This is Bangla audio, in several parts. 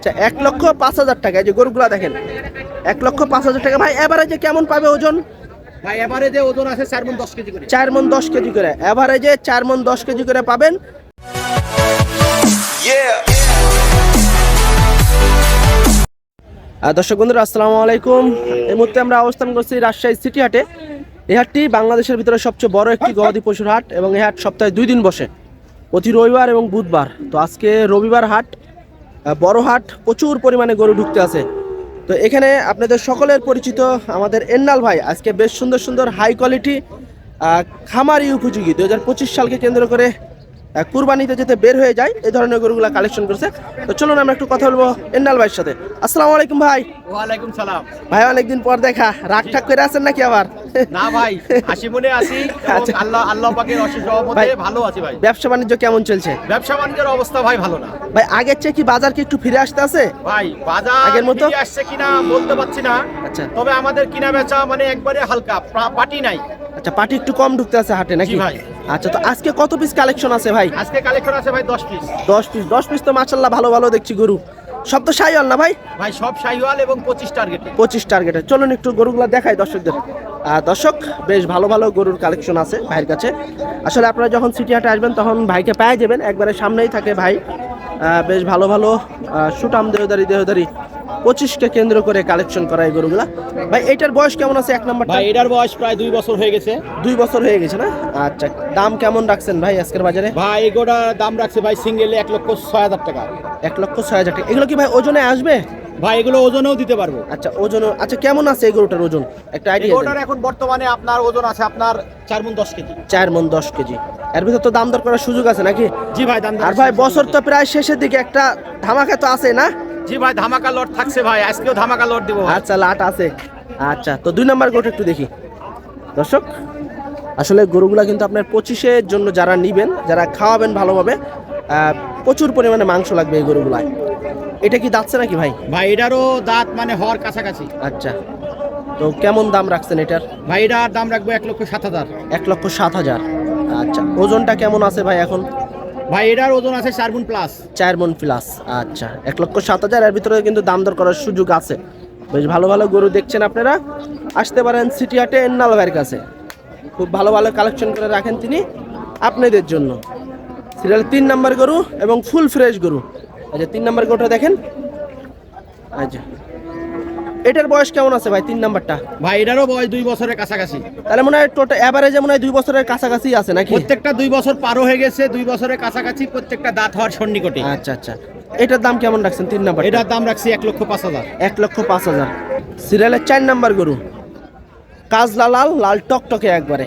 আচ্ছা এক লক্ষ পাঁচ হাজার টাকা এই যে গরুগুলা দেখেন। এক লক্ষ পাঁচ হাজার টাকা। ভাই এভারেজে কেমন পাবে ওজন? ভাই এবারে যে ওজন আছে চার মন দশ কেজি করে। চার মন দশ কেজি করে। এভারেজে চার মন দশ কেজি করে পাবেন। দর্শক বন্ধুরা আসসালামু আলাইকুম। এই মুহূর্তে আমরা অবস্থান করছি রাজশাহী সিটি হাটে। এই হাটটি বাংলাদেশের ভিতরে সবচেয়ে বড় একটি গবাদি পশুর হাট এবং এই হাট সপ্তাহে দুই দিন বসে। প্রতি রবিবার এবং বুধবার। তো আজকে রবিবার হাট আহ, বড় হাট প্রচুর পরিমাণে গরু ঢুকতে আছে। তো এখানে আপনাদের সকলের পরিচিত আমাদের এন্নাল ভাই আজকে বেশ সুন্দর সুন্দর হাই কোয়ালিটি খামারি উপযোগী। দু হাজার পঁচিশ সালকে কেন্দ্র করে কুরবানিতে যেতে বের হয়ে যায় এই ধরনের গরুগুলা কালেকশন করছে। তো চলুন আমরা একটু কথা বলব এন্নাল ভাইয়ের সাথে। আসসালামু আলাইকুম ভাই। ওয়ালাইকুম সালাম। ভাই অনেকদিন পর দেখা। রাগ ঠাক করে আছেন নাকি আবার? না ভাই হাসি মনে আছি আচ্ছা। আল্লাহ আল্লাহ পাকের অশেষ রহমতে। ভালো আছি ভাই। ব্যবসা বাণিজ্য কেমন চলছে? ব্যবসা বাণিজ্যের অবস্থা ভাই ভালো না। ভাই আগের চেয়ে কি বাজার কি একটু ফিরে আসতে আছে? ভাই বাজার আগের মতো? ফিরে আসছে কিনা বলতে পারছি না। আচ্ছা। তবে আমাদের কিনা বেচা মানে একবারে হালকা পাটি নাই। আচ্ছা পার্টি একটু কম ঢুকতে আছে হাটে নাকি? ভাই। আচ্ছা তো আজকে কত পিস কালেকশন আছে ভাই? আজকে কালেকশন আছে ভাই দশ পিস দশ পিস দশ পিস তো মার্শাল্লাহ ভালো ভালো দেখছি গরু। সব তো সাইওয়াল না ভাই? ভাই সব শাহিওয়াল এবং পঁচিশ টার্গেট পঁচিশ টার্গেটে চলুন একটু গরুগুলো দেখাই দর্শকদের। দর্শক বেশ ভালো ভালো গরুর কালেকশন আছে ভাইয়ের কাছে। আসলে আপনারা যখন সিটি হাটে আসবেন তখন ভাইকে পেয়ে যাবেন। একবারে সামনেই থাকে ভাই। বেশ ভালো ভালো সুটাম দেহদারি দেহদারি। পঁচিশকে কেন্দ্র করে কালেকশন করা এই গরুগুলা। ভাই এটার বয়স কেমন আছে? এক নম্বরটা? ভাই এটার বয়স প্রায় দুই বছর হয়ে গেছে। দুই বছর হয়ে গেছে না? আচ্ছা দাম কেমন রাখছেন ভাই আজকের বাজারে? ভাই এগোটার দাম রাখছে ভাই সিঙ্গেলে এক লক্ষ ছয় হাজার টাকা। এক লক্ষ ছয় হাজার টাকা। এগুলো কি ভাই ওজনে আসবে? ভাই এগুলো ওজনেও দিতে পারব। আচ্ছা ওজন আচ্ছা কেমন আছে এই গরুটার ওজন? একটা আইডিয়া এগোটার এখন বর্তমানে আপনার ওজন আছে আপনার চার মন দশ কেজি। চার মন দশ কেজি। এর ভিতর তো দাম দর করার সুযোগ আছে নাকি? জি ভাই দাম আর ভাই বছর তো প্রায় শেষের দিকে একটা ধামাকা তো আছে না? জি ভাই ধামাকা লট থাকছে ভাই আজকেও ধামাকা লট দিব। আচ্ছা লাট আছে। আচ্ছা তো দুই নম্বর গরুটা একটু দেখি। দর্শক আসলে গরুগুলা কিন্তু আপনার পঁচিশের জন্য যারা নিবেন যারা খাওয়াবেন ভালোভাবে প্রচুর পরিমাণে মাংস লাগবে এই গরুগুলায়। এটা কি দাঁতছে নাকি ভাই? ভাই এটারও দাঁত মানে হওয়ার কাছাকাছি। আচ্ছা তো কেমন দাম রাখছেন এটার? ভাই এটার দাম রাখব এক লক্ষ সাত হাজার। এক লক্ষ সাত হাজার। আচ্ছা ওজনটা কেমন আছে ভাই এখন? ভাই, এটার ওজন আছে চার গুণ প্লাস চার মন প্লাস আচ্ছা। এক লক্ষ সাত হাজার, এর ভিতরে কিন্তু দাম দর করার সুযোগ আছে। বেশ ভালো ভালো গরু দেখছেন আপনারা। আসতে পারেন সিটি হাটে এন্নাল ভাইয়ের কাছে। খুব ভালো ভালো কালেকশন করে রাখেন তিনি আপনাদের জন্য। সিরিয়াল তিন নাম্বার গরু এবং ফুল ফ্রেশ গরু। আচ্ছা তিন নাম্বার গরুটা দেখেন। আচ্ছা এটার বয়স কেমন আছে ভাই তিন নাম্বারটা? ভাই এটারও বয়স দুই বছরের কাছাকাছি। তাহলে মনে হয় টোটাল অ্যাভারেজে মনে হয় দুই বছরের কাছাকাছি আছে নাকি? প্রত্যেকটা দুই বছর পারও হয়ে গেছে দুই বছরের কাছাকাছি প্রত্যেকটা দাঁত হওয়ার সন্নিকটে। আচ্ছা আচ্ছা। এটার দাম কেমন রাখছেন তিন নাম্বার এটার দাম রাখছি এক লক্ষ পাঁচ হাজার। এক লক্ষ পাঁচ হাজার। সিরিয়ালের চার নাম্বার গরু। কাজলা লাল লাল টকটকে একবারে।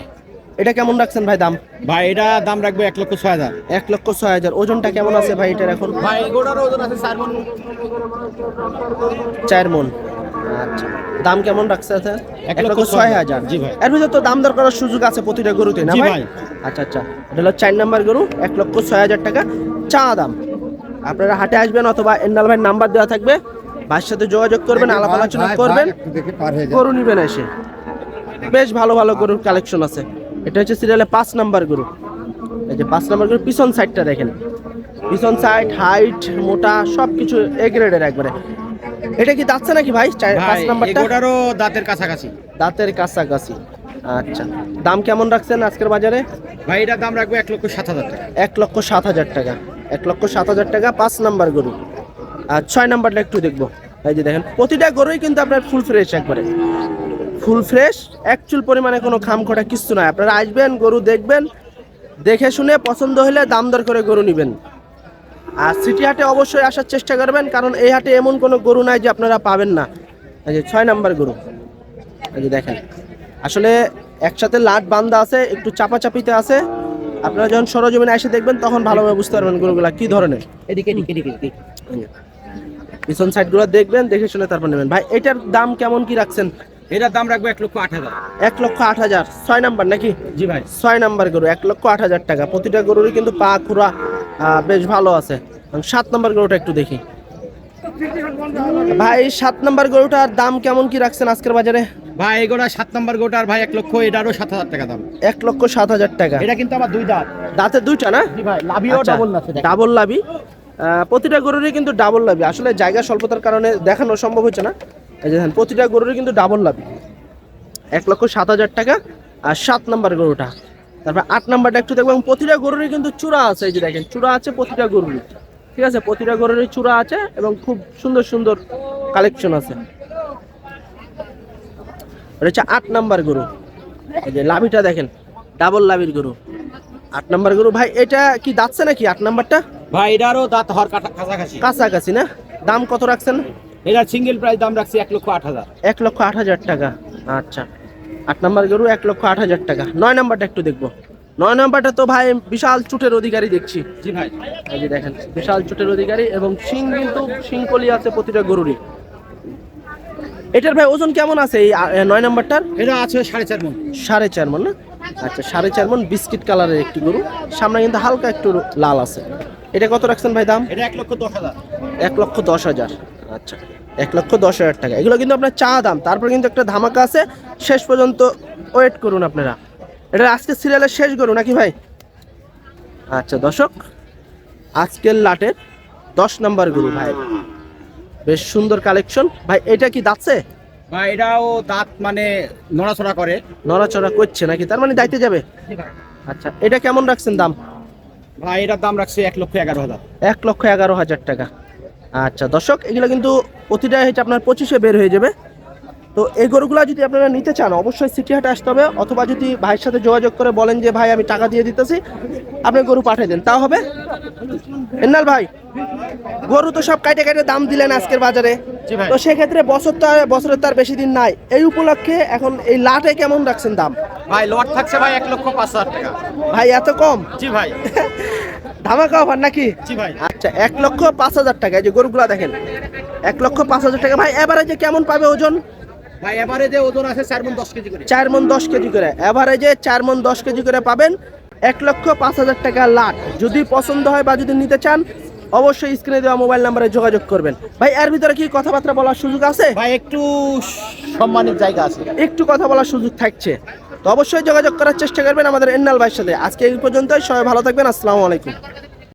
এটা কেমন রাখছেন ভাই দাম? ভাই এটা দাম রাখব এক লক্ষ ছয় হাজার। এক লক্ষ ছয় হাজার। ওজনটা কেমন আছে ভাই এটার এখন? ভাই ওজন আছে চার গুণ চার মন। আচ্ছা। দাম কেমন রাখছে স্যার এক লক্ষ ছয় হাজার। জি ভাই। এর ভিতরে তো দাম দর করার সুযোগ আছে প্রতিটা গরুতে না ভাই? ভাই। আচ্ছা আচ্ছা। এটা হলো চার নাম্বার গরু এক লক্ষ ছয় হাজার টাকা চা দাম। আপনারা হাটে আসবেন অথবা এন্ডাল ভাইয়ের নাম্বার দেওয়া থাকবে ভাইয়ের সাথে যোগাযোগ করবেন আলাপ আলোচনা করবেন। গরু নিবেন এসে। বেশ ভালো ভালো গরুর কালেকশন আছে। এটা হচ্ছে সিরিয়ালে পাঁচ নাম্বার গরু। এই যে পাঁচ নাম্বার গরু পিছন সাইডটা দেখেন। পিছন সাইড হাইট মোটা সব কিছু এ গ্রেডের একবারে। এটা কি যাচ্ছে নাকি ভাই? পাঁচ নাম্বারটা? এগোটারও দাঁতের কাছাকাছি। দাঁতের কাছাকাছি। আচ্ছা। দাম কেমন রাখছেন আজকের বাজারে? ভাই এটার দাম রাখব এক লক্ষ সাত হাজার টাকা। এক লক্ষ সাত হাজার টাকা। এক লক্ষ সাত হাজার টাকা পাঁচ নাম্বার গরু। আর ছয় নাম্বারটা একটু দেখব। এই যে দেখেন প্রতিটা গরুই কিন্তু আপনার ফুল ফ্রেশ একবারে। ফুল ফ্রেশ অ্যাকচুয়াল পরিমাণে কোনো খাম খোটা কিছু নয় আপনারা আসবেন গরু দেখবেন দেখে শুনে পছন্দ হলে দাম দর করে গরু নেবেন। আর সিটি হাটে অবশ্যই আসার চেষ্টা করবেন কারণ এই হাটে এমন কোনো গরু নাই যে আপনারা পাবেন না। এই যে ছয় নাম্বার গরু। এই যে দেখেন। আসলে একসাথে লাট বান্ধা আছে একটু চাপাচাপিতে আছে। আপনারা যখন সরজমিনে এসে দেখবেন তখন ভালোভাবে বুঝতে পারবেন গরুগুলা কি ধরনের। এদিকে এদিকে এদিকে পিছন সাইডগুলো দেখবেন দেখে শুনে তারপর নেবেন। ভাই এটার দাম কেমন কি রাখছেন? এটার দাম রাখব এক লক্ষ আট হাজার। এক লক্ষ আট হাজার। ছয় নাম্বার নাকি? জি ভাই। ছয় নাম্বার গরু এক লক্ষ আট হাজার টাকা। প্রতিটা গরুরই কিন্তু পা খুরা বেশ ভালো আছে। সাত নাম্বার গরুটা একটু দেখি। ভাই সাত নাম্বার গরুটার দাম কেমন কি রাখছেন আজকের বাজারে? ভাই এগোটা সাত নম্বর গোটার ভাই এক লক্ষ এটারও সাত হাজার টাকা দাম। এক লক্ষ সাত হাজার টাকা। এটা কিন্তু আমার দুই দাঁত। দাঁতে দুইটা না? ভাই লাভিও ডাবল না সেটা। ডাবল লাভি প্রতিটা গরুরই কিন্তু ডাবল লাভি আসলে জায়গা স্বল্পতার কারণে দেখানো সম্ভব হচ্ছে না। এই যে প্রতিটা গরুরই কিন্তু ডাবল লাভি এক লক্ষ সাত হাজার টাকা আর সাত নাম্বার গরুটা। তারপর আট নাম্বারটা একটু দেখব প্রতিটা গরুরই কিন্তু চূড়া আছে এই যে দেখেন চূড়া আছে প্রতিটা গরুরই। ঠিক আছে? প্রতিটা গরুরই চূড়া আছে এবং খুব সুন্দর সুন্দর কালেকশন আছে। এটা হচ্ছে আট নাম্বার গরু। এই যে লাভিটা দেখেন ডাবল লাভির গরু। আট নাম্বার গরু ভাই এটা কি দাঁতছে নাকি আট নাম্বারটা? ভাই এটারও দাঁত হওয়ার কাটা কাছাকাছি। কাছাকাছি না? দাম কত রাখছেন? এটার সিঙ্গেল প্রাইস দাম রাখছি এক লক্ষ আট হাজার। এক লক্ষ আট হাজার টাকা। আচ্ছা। আট নাম্বার গরু এক লক্ষ আট হাজার টাকা। নয় নাম্বারটা একটু দেখব। নয় নাম্বারটা তো ভাই বিশাল চুটের অধিকারী দেখছি। জি ভাই। এই দেখেন বিশাল চুটের অধিকারী এবং শিং কিন্তু শিংকলি আছে প্রতিটা গরুরই। এটার ভাই ওজন কেমন আছে এই নয় নাম্বারটার? এটা আছে সাড়ে চার মন। সাড়ে চার মন না? আচ্ছা সাড়ে চার মন বিস্কিট কালারের একটি গরু। সামনে কিন্তু হালকা একটু লাল আছে। এটা কত রাখছেন ভাই দাম? এটা এক লক্ষ দশ হাজার। এক লক্ষ দশ হাজার। আচ্ছা। এক লক্ষ দশ হাজার টাকা। এগুলো কিন্তু আপনার চা দাম। তারপর কিন্তু একটা ধামাকা আছে। শেষ পর্যন্ত ওয়েট করুন আপনারা। এটা আজকে সিরিয়ালের শেষ গরু নাকি ভাই? আচ্ছা দর্শক আজকের লাটের দশ নাম্বার গরু ভাই। বেশ সুন্দর কালেকশন ভাই এটা কি দাঁতছে? ভাই এটাও দাঁত মানে নড়াচড়া করে। নড়াচড়া করছে নাকি? তার মানে দাইতে যাবে? আচ্ছা এটা কেমন রাখছেন দাম? ভাই এটার দাম রাখছে এক লক্ষ এগারো হাজার। এক লক্ষ এগারো হাজার টাকা। আচ্ছা দর্শক এগুলো কিন্তু প্রতিটাই হচ্ছে আপনার পঁচিশে বের হয়ে যাবে। তো এই গরুগুলো যদি আপনারা নিতে চান অবশ্যই সিটি হাটে আসতে হবে অথবা যদি ভাইয়ের সাথে যোগাযোগ করে বলেন যে ভাই আমি টাকা দিয়ে দিতেছি আপনি গরু পাঠিয়ে দেন। তাও হবে? এন্নাল ভাই গরু তো সব কাটে কাটে দাম দিলেন আজকের বাজারে। তো সেক্ষেত্রে বছর তো বছরের তার বেশি দিন নাই। এই উপলক্ষে এখন এই লাটে কেমন রাখছেন দাম? ভাই লট থাকছে ভাই এক লক্ষ পাঁচ হাজার টাকা। ভাই এত কম? জি ভাই। ধামাকা অফার নাকি? জি ভাই। আচ্ছা এক লক্ষ পাঁচ হাজার টাকা এই যে গরুগুলা দেখেন। এক লক্ষ পাঁচ হাজার টাকা। ভাই এভারেজে কেমন পাবে ওজন? ভাই এবারে যে ওজন আছে চার মন দশ কেজি করে। চার মন দশ কেজি করে। এভারেজে চার মন দশ কেজি করে পাবেন। এক লক্ষ পাঁচ হাজার টাকা লাট। যদি পছন্দ হয় বা যদি নিতে চান অবশ্যই স্ক্রিনে দেওয়া মোবাইল নাম্বারে যোগাযোগ করবেন। ভাই এর ভিতরে কি কথাবার্তা বলার সুযোগ আছে? ভাই একটু সম্মানের জায়গা আছে। একটু কথা বলার সুযোগ থাকছে। তো অবশ্যই যোগাযোগ করার চেষ্টা করবেন আমাদের এন্নাল ভাইয়ের সাথে। আজকে এই পর্যন্তই। সবাই ভালো থাকবেন। আসসালামু আলাইকুম।